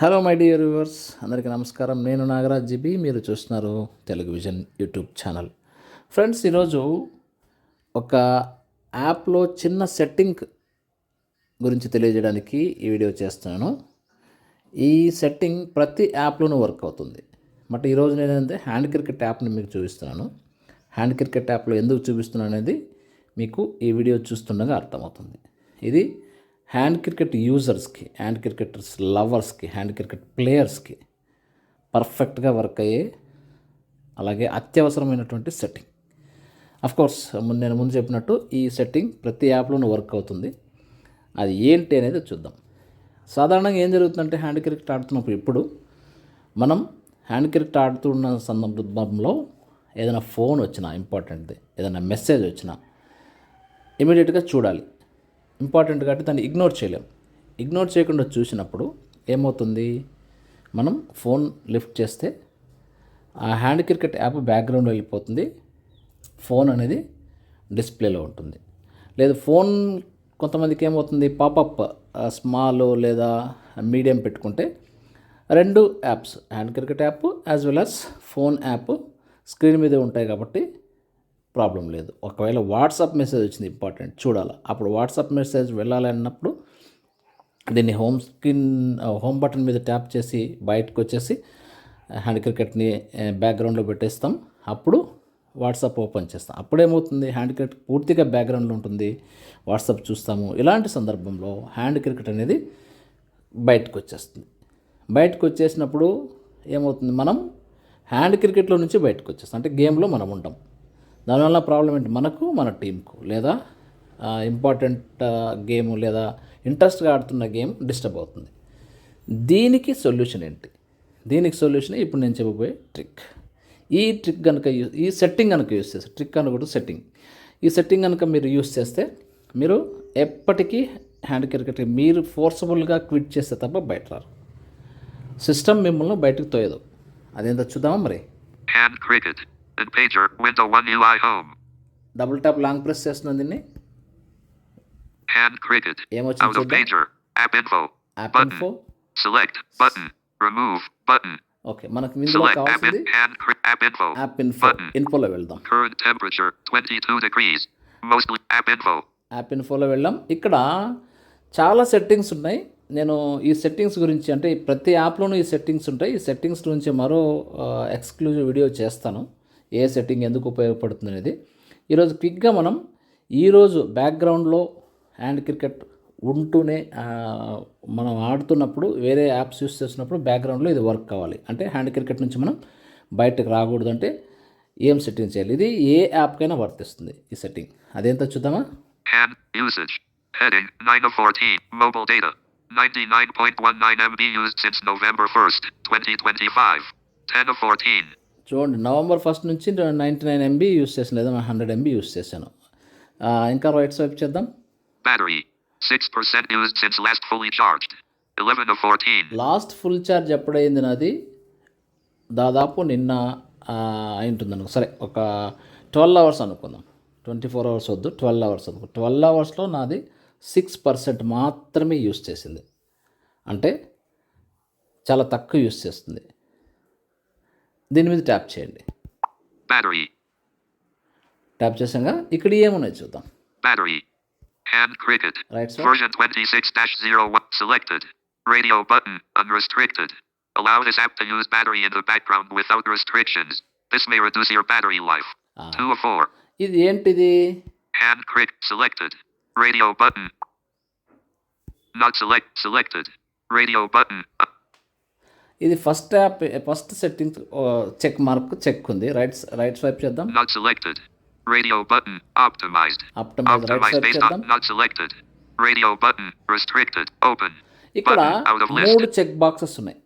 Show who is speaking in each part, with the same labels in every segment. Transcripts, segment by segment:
Speaker 1: Hello my dear viewers అందరికీ నమస్కారం. నేను నాగరాజ్ జిబి. మీరు చూస్తున్నారు Telugu vision YouTube channel. Friends ఈరోజు ఒక యాప్లో చిన్న సెట్టింగ్ గురించి తెలియజేయడానికి ఈ వీడియో చేస్తున్నాను. ఈ సెట్టింగ్ ప్రతి యాప్లోనూ వర్క్ అవుతుంది. బట్ ఈరోజు నేను ఏంటంటే హ్యాండ్ క్రికెట్ యాప్ని మీకు చూపిస్తున్నాను. హ్యాండ్ క్రికెట్ యాప్లో ఎందుకు చూపిస్తున్నాను అనేది మీకు ఈ వీడియో చూస్తుండగా అర్థమవుతుంది. ఇది హ్యాండ్ క్రికెట్ యూజర్స్కి హ్యాండ్ క్రికెటర్స్ లవర్స్కి హ్యాండ్ క్రికెట్ ప్లేయర్స్కి పర్ఫెక్ట్గా వర్క్ అయ్యే అలాగే అత్యవసరమైనటువంటి సెట్టింగ్. కోర్స్ నేను ముందు చెప్పినట్టు ఈ సెట్టింగ్ ప్రతి యాప్లోనూ వర్క్ అవుతుంది. అది ఏంటి అనేది చూద్దాం. సాధారణంగా ఏం జరుగుతుందంటే హ్యాండ్ క్రికెట్ ఆడుతున్నప్పుడు ఇప్పుడు మనం హ్యాండ్ క్రికెట్ ఆడుతున్న సందర్భంలో ఏదైనా ఫోన్ వచ్చినా ఇంపార్టెంట్ది ఏదైనా మెసేజ్ వచ్చినా ఇమీడియట్గా చూడాలి. ఇంపార్టెంట్ కాబట్టి దాన్ని ఇగ్నోర్ చేయలేం. ఇగ్నోర్ చేయకుండా చూసినప్పుడు ఏమవుతుంది? మనం ఫోన్ లిఫ్ట్ చేస్తే ఆ హ్యాండ్ క్రికెట్ యాప్ బ్యాక్గ్రౌండ్ వెళ్ళిపోతుంది. ఫోన్ అనేది డిస్ప్లేలో ఉంటుంది. లేదు ఫోన్ కొంతమందికి ఏమవుతుంది? పాపప్ స్మాల్ లేదా మీడియం పెట్టుకుంటే రెండు apps hand cricket app as well as phone app screen మీదే ఉంటాయి కాబట్టి ప్రాబ్లం లేదు. ఒకవేళ వాట్సాప్ మెసేజ్ వచ్చింది ఇంపార్టెంట్ చూడాలి. అప్పుడు వాట్సాప్ మెసేజ్ వెళ్ళాలి అన్నప్పుడు దీన్ని హోమ్ స్క్రీన్ హోమ్ బటన్ మీద ట్యాప్ చేసి బయటకు వచ్చేసి హ్యాండ్ క్రికెట్ని బ్యాక్గ్రౌండ్లో పెట్టేస్తాం. అప్పుడు వాట్సాప్ ఓపెన్ చేస్తాం. అప్పుడేమవుతుంది? హ్యాండ్ క్రికెట్ పూర్తిగా బ్యాక్గ్రౌండ్లో ఉంటుంది. వాట్సాప్ చూస్తాము. ఇలాంటి సందర్భంలో హ్యాండ్ క్రికెట్ అనేది బయటకు వచ్చేస్తుంది. బయటకు వచ్చేసినప్పుడు ఏమవుతుంది? మనం హ్యాండ్ క్రికెట్లో నుంచి బయటకు వచ్చేస్తాం. అంటే గేమ్లో మనం ఉంటాం. దానివల్ల ప్రాబ్లం ఏంటి? మనకు మన టీంకు లేదా ఇంపార్టెంట్ గేమ్ లేదా ఇంట్రెస్ట్గా ఆడుతున్న గేమ్ డిస్టర్బ్ అవుతుంది. దీనికి సొల్యూషన్ ఏంటి? దీనికి సొల్యూషన్ ఇప్పుడు నేను చెప్పబోయే ట్రిక్. ఈ ట్రిక్ కనుక యూస్ ఈ సెట్టింగ్ కనుక యూస్ చేస్తే ట్రిక్ అనకూడదు సెట్టింగ్. ఈ సెట్టింగ్ కనుక మీరు యూస్ చేస్తే మీరు ఎప్పటికీ హ్యాండ్ క్రికెట్ మీరు ఫోర్సబుల్గా క్విట్ చేస్తే తప్ప బయట రారు. సిస్టమ్ మిమ్మల్ని బయటకు తోయదు. అదేంత చూద్దామా మరి?
Speaker 2: Hand cricket And pager, window 1 UI home.
Speaker 1: Double tap long press చేస్తున్నాను దీన్ని
Speaker 2: Hand cricket.
Speaker 1: ఏమొచ్చింది
Speaker 2: Out of
Speaker 1: చూద్దాం
Speaker 2: pager. App info.
Speaker 1: App
Speaker 2: Button.
Speaker 1: Info
Speaker 2: Select. Button. Remove. Button.
Speaker 1: Okay మనకు ఇందులో
Speaker 2: app,
Speaker 1: కావాల్సింది
Speaker 2: app info.
Speaker 1: App
Speaker 2: info.
Speaker 1: ఇన్ఫోలో వెళ్దాం
Speaker 2: Current temperature 22 degrees. Mostly app info.
Speaker 1: App ఇన్ఫోలో వెళ్ళాం ఇక్కడ చాలా సెట్టింగ్స్ ఉన్నాయి నేను ఈ సెట్టింగ్స్ గురించి అంటే ప్రతి యాప్లోనూ ఈ సెట్టింగ్స్ ఉంటాయి ఈ సెట్టింగ్స్ గురించి మరో ఎక్స్క్లూజివ్ వీడియో చేస్తాను ఏ సెట్టింగ్ ఎందుకు ఉపయోగపడుతుంది అనేది ఈరోజు క్విక్గా మనం ఈరోజు బ్యాక్గ్రౌండ్లో హ్యాండ్ క్రికెట్ ఉంటూనే మనం ఆడుతున్నప్పుడు వేరే యాప్స్ యూస్ చేస్తున్నప్పుడు బ్యాక్గ్రౌండ్లో ఇది వర్క్ కావాలి అంటే హ్యాండ్ క్రికెట్ నుంచి మనం బయటకు రాకూడదు అంటే ఏం సెట్టింగ్ చేయాలి ఇది ఏ యాప్కైనా వర్తిస్తుంది ఈ సెట్టింగ్ అదేంత చూద్దామా
Speaker 2: Hand usage. Heading 9 of 14. Mobile data. 99.19 MB used since November 1st, 2025. 10 of 14.
Speaker 1: చూడండి నవంబర్ ఫస్ట్ నుంచి నైంటీ నైన్ ఎంబీ యూస్ చేసాను లేదా హండ్రెడ్ ఎంబీ యూస్ చేశాను ఇంకా రైట్ స్వైప్ చేద్దాం
Speaker 2: Battery. 6% used since last fully charged. 11 of 14.
Speaker 1: Last full charge ఎప్పుడైంది నాది దాదాపు నిన్న అయి ఉంటుంది అనుకో సరే ఒక ట్వెల్వ్ అవర్స్ అనుకుందాం ట్వంటీ ఫోర్ అవర్స్ వద్దు ట్వెల్వ్ అవర్స్ అనుకో ట్వెల్వ్ అవర్స్లో నాది సిక్స్ పర్సెంట్ మాత్రమే యూస్ చేసింది అంటే చాలా తక్కువ యూస్ చేస్తుంది దీని మీద ట్యాప్ చేయండి
Speaker 2: Battery.
Speaker 1: ట్యాప్ చేసాక ఇక్కడ ఏమున్నాయి చూద్దాం
Speaker 2: Battery. Hand cricket.
Speaker 1: Right sir
Speaker 2: Version 26-01 selected. Radio button unrestricted. Allow this app to use battery in the background without restrictions. This may reduce your battery life.
Speaker 1: Ah.
Speaker 2: 2 of 4.
Speaker 1: ఇది ఏంటిది
Speaker 2: Hand cricket selected. Radio button. Not select selected. Radio button. Uh,
Speaker 1: ఇది first app first settings check mark check ఉంది right right swipe చేద్దాం
Speaker 2: not selected. Radio button optimized. Optimise
Speaker 1: right
Speaker 2: swipe
Speaker 1: చేద్దాం
Speaker 2: not selected. Radio button restricted. Open.
Speaker 1: ఇక్కడ. మూడు check boxes ఉన్నాయి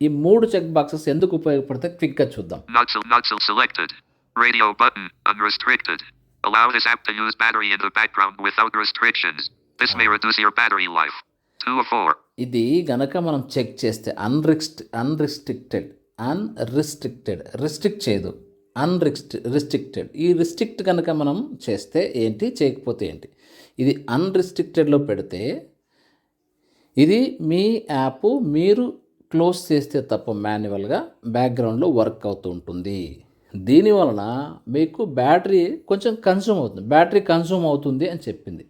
Speaker 1: ఈ మూడు check boxes ఎందుకు ఉపయోగపడతాయి క్విక్గా చూద్దాం
Speaker 2: Not se- not se- selected. Radio button unrestricted. Allow this app to use battery in the background without restrictions. This may reduce your battery life.
Speaker 1: ఇది గనక మనం చెక్ చేస్తే అన్రిస్ట్ అన్రిస్ట్రిక్టెడ్ అన్రిస్ట్రిక్టెడ్ రిస్ట్రిక్ట్ చేయదు. అన్రిస్ట్ restricted ఈ రిస్ట్రిక్ట్ కనుక మనం చేస్తే ఏంటి? చేయకపోతే ఏంటి? ఇది అన్రిస్ట్రిక్టెడ్లో పెడితే ఇది మీ యాప్ మీరు క్లోజ్ చేస్తే తప్ప మాన్యువల్గా బ్యాక్గ్రౌండ్లో వర్క్ అవుతూ ఉంటుంది. దీని వలన మీకు బ్యాటరీ కొంచెం కన్సూమ్ అవుతుంది. బ్యాటరీ కన్సూమ్ అవుతుంది అని చెప్పింది.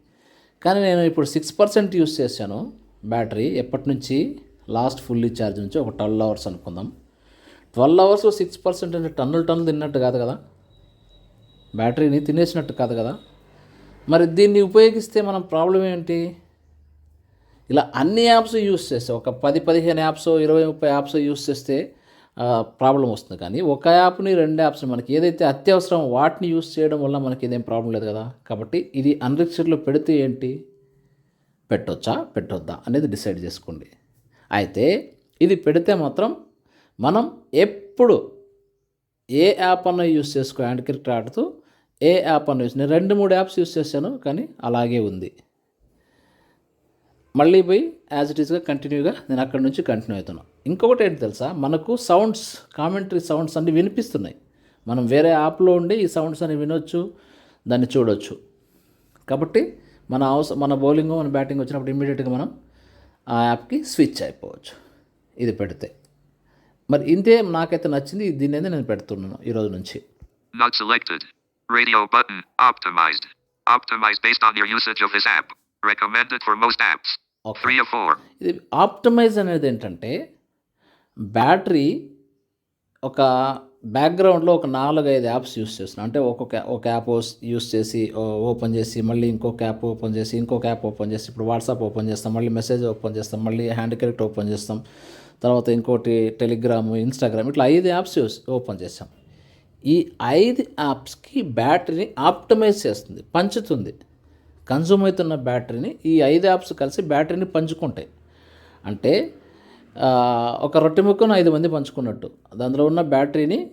Speaker 1: కానీ నేను ఇప్పుడు సిక్స్ పర్సెంట్ యూస్ చేశాను బ్యాటరీ. ఎప్పటి నుంచి? లాస్ట్ ఫుల్లీ ఛార్జ్ నుంచి ఒక ట్వెల్వ్ అవర్స్ అనుకుందాం. ట్వెల్వ్ అవర్స్ సిక్స్ పర్సెంట్ అంటే టన్నులు టన్నులు తిన్నట్టు కాదు కదా? బ్యాటరీని తినేసినట్టు కాదు కదా? మరి దీన్ని ఉపయోగిస్తే మనం ప్రాబ్లం ఏంటి? ఇలా అన్ని యాప్స్ యూస్ చేస్తే ఒక పది పదిహేను యాప్స్ ఇరవై ముప్పై యాప్స్ యూస్ చేస్తే ప్రాబ్లం వస్తుంది. కానీ ఒక యాప్ని రెండు యాప్స్ మనకి ఏదైతే అత్యవసరం వాటిని యూస్ చేయడం వల్ల మనకి ఏదేం ప్రాబ్లం లేదు కదా? కాబట్టి ఇది అన్రిస్ట్రిక్ట్లో పెడితే ఏంటి? పెట్టొచ్చా? పెట్టొద్దా? అనేది డిసైడ్ చేసుకోండి. అయితే ఇది పెడితే మాత్రం మనం ఎప్పుడు ఏ యాప్ అన్న యూస్ చేసుకో హ్యాండ్ క్రికెట్ ఆడుతూ ఏ యాప్ అన్న యూస్ నేను రెండు మూడు యాప్స్ యూస్ చేశాను కానీ అలాగే ఉంది. మళ్ళీ పోయి యాజ్ ఇట్ ఈస్గా కంటిన్యూగా నేను అక్కడి నుంచి కంటిన్యూ అవుతున్నాను ఇంకొకటి ఏంటి తెలుసా మనకు సౌండ్స్ కామెంటరీ సౌండ్స్ అన్ని వినిపిస్తున్నాయి మనం వేరే యాప్లో ఉండి ఈ సౌండ్స్ అని వినొచ్చు దాన్ని చూడొచ్చు కాబట్టి మన అవసరం మన బౌలింగ్ మన బ్యాటింగ్ వచ్చినప్పుడు ఇమ్మీడియట్గా మనం ఆ యాప్కి స్విచ్ అయిపోవచ్చు ఇది పెడితే మరి ఇంతే నాకైతే నచ్చింది దీని అయితే నేను పెడుతున్నాను ఈరోజు నుంచి
Speaker 2: Not selected. Radio button. Optimized. Optimized based on your usage of this app. Recommended for most apps.
Speaker 1: Okay.
Speaker 2: 3 of 4.
Speaker 1: ఇది ఆప్టమైజ్ అనేది ఏంటంటే బ్యాటరీ ఒక బ్యాక్గ్రౌండ్లో ఒక నాలుగైదు యాప్స్ యూస్ చేస్తున్నాను అంటే ఒక్కొక్క ఒక యాప్ యూస్ చేసి ఓ- ఓపెన్ చేసి మళ్ళీ ఇంకొక యాప్ ఓపెన్ చేసి ఇంకొక యాప్ ఓపెన్ చేసి ఇప్పుడు వాట్సాప్ ఓపెన్ చేస్తాం మళ్ళీ మెసేజ్ ఓపెన్ చేస్తాం మళ్ళీ హ్యాండ్ క్రికెట్ ఓపెన్ చేస్తాం తర్వాత ఇంకోటి టెలిగ్రామ్ ఇన్స్టాగ్రామ్ ఇట్లా ఐదు యాప్స్ యూస్ ఓపెన్ చేస్తాం. ఈ ఐదు యాప్స్కి బ్యాటరీని ఆప్టమైజ్ చేస్తుంది పంచుతుంది. కన్జ్యూమ్ అవుతున్న బ్యాటరీని ఈ ఐదు యాప్స్ కలిసి బ్యాటరీని పంచుకుంటాయి. అంటే ఒక రొట్టె ముక్కను ఐదు మంది పంచుకున్నట్టు. అందులో ఉన్న బ్యాటరీని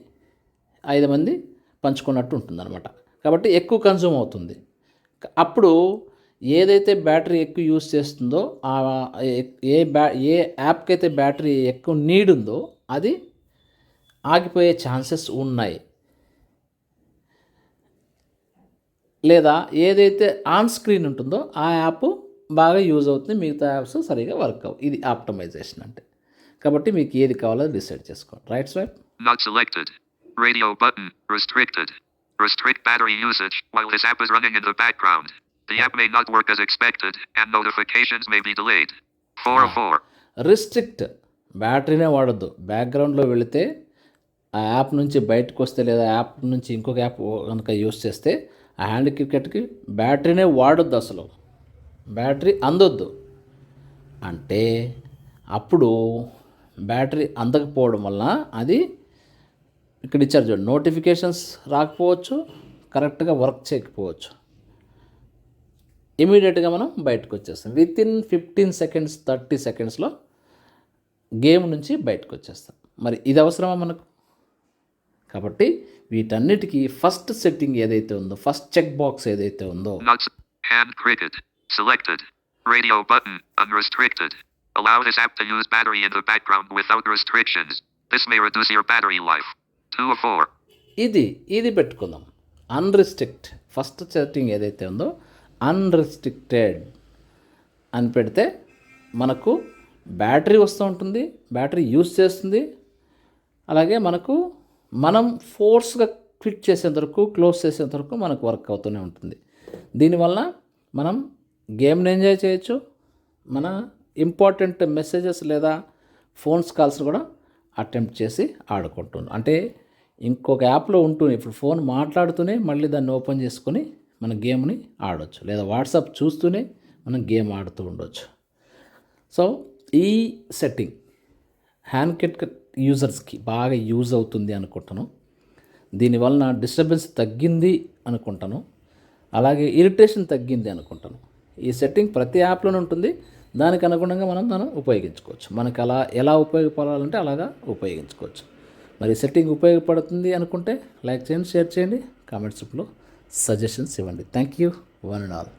Speaker 1: ఐదు మంది పంచుకున్నట్టు ఉంటుందన్నమాట. కాబట్టి ఎక్కువ కన్జ్యూమ్ అవుతుంది. అప్పుడు ఏదైతే బ్యాటరీ ఎక్కువ యూస్ చేస్తుందో ఆ ఏ- బ్యా ఏ యాప్కి అయితే బ్యాటరీ ఎక్కువ నీడ్ ఉందో అది ఆగిపోయే ఛాన్సెస్ ఉన్నాయి. లేదా ఏదైతే ఆన్ స్క్రీన్ ఉంటుందో ఆ యాప్ బాగా యూజ్ అవుతుంది మిగతా యాప్స్ సరిగా వర్క్ అవ్వు ఇది ఆప్టమైజేషన్ అంటే. కాబట్టి మీకు ఏది కావాలో డిసైడ్ చేసుకోండి. Right swipe
Speaker 2: not selected radio button restricted restrict battery usage while this app is running in the background the app may not work as expected and notifications may be delayed 404
Speaker 1: restrict బ్యాటరీనే వాడొద్దు. బ్యాక్ గ్రౌండ్లో వెళితే ఆ app నుంచి బయటకు వస్తే లేదా app నుంచి ఇంకొక యాప్ కనుక యూస్ చేస్తే ఆ హ్యాండ్ క్రికెట్కి బ్యాటరీనే వాడొద్దు అసలు. బ్యాటరీ అందొద్దు. అంటే అప్పుడు బ్యాటరీ అందకపోవడం వల్ల అది ఇక్కడ ఇచ్చారు చూడండి. నోటిఫికేషన్స్ రాకపోవచ్చు కరెక్ట్గా వర్క్ చేయకపోవచ్చు. ఇమీడియట్గా మనం బయటకు వచ్చేస్తాం. Within fifteen seconds thirty సెకండ్స్లో గేమ్ నుంచి బయటకు వచ్చేస్తాం. మరి ఇది అవసరమా మనకు? కాబట్టి వీటన్నిటికీ ఫస్ట్ సెట్టింగ్ ఏదైతే ఉందో ఫస్ట్ చెక్ బాక్స్ ఏదైతే ఉందో
Speaker 2: selected radio button unrestricted Allow this app to use battery in the background without restrictions. This may reduce your battery life. 2 of 4.
Speaker 1: ఇది ఇది పెట్టుకుందాం అన్రిస్ట్రిక్ట్ ఫస్ట్ సెట్టింగ్ ఏదైతే ఉందో అన్రిస్ట్రిక్టెడ్ అని పెడితే మనకు బ్యాటరీ వస్తూ ఉంటుంది బ్యాటరీ యూస్ చేస్తుంది అలాగే మనకు మనం ఫోర్స్గా క్విట్ చేసేంత వరకు క్లోజ్ చేసేంత వరకు మనకు వర్క్ అవుతూనే ఉంటుంది దీనివల్ల మనం గేమ్ని ఎంజాయ్ చేయొచ్చు మన ఇంపార్టెంట్ మెసేజెస్ లేదా ఫోన్స్ కాల్స్ కూడా అటెంప్ట్ చేసి ఆడుకుంటుంది. అంటే ఇంకొక యాప్లో ఉంటుంది ఇప్పుడు ఫోన్ మాట్లాడుతూనే మళ్ళీ దాన్ని ఓపెన్ చేసుకొని మన గేమ్ని ఆడవచ్చు లేదా వాట్సాప్ చూస్తూనే మనం గేమ్ ఆడుతూ ఉండొచ్చు. సో ఈ సెట్టింగ్ హ్యాండ్ కిట్ యూజర్స్కి బాగా యూజ్ అవుతుంది అనుకుంటాను దీనివలన డిస్టర్బెన్స్ తగ్గింది అనుకుంటాను అలాగే ఇరిటేషన్ తగ్గింది అనుకుంటాను ఈ సెట్టింగ్ ప్రతి యాప్లోనే ఉంటుంది. దానికి అనుగుణంగా మనం మనం ఉపయోగించుకోవచ్చు. మనకు అలా ఎలా ఉపయోగపడాలంటే అలాగా ఉపయోగించుకోవచ్చు. మరి సెట్టింగ్ ఉపయోగపడుతుంది అనుకుంటే లైక్ చేయండి షేర్ చేయండి కామెంట్స్లో సజెషన్స్ ఇవ్వండి. Thank you one and all.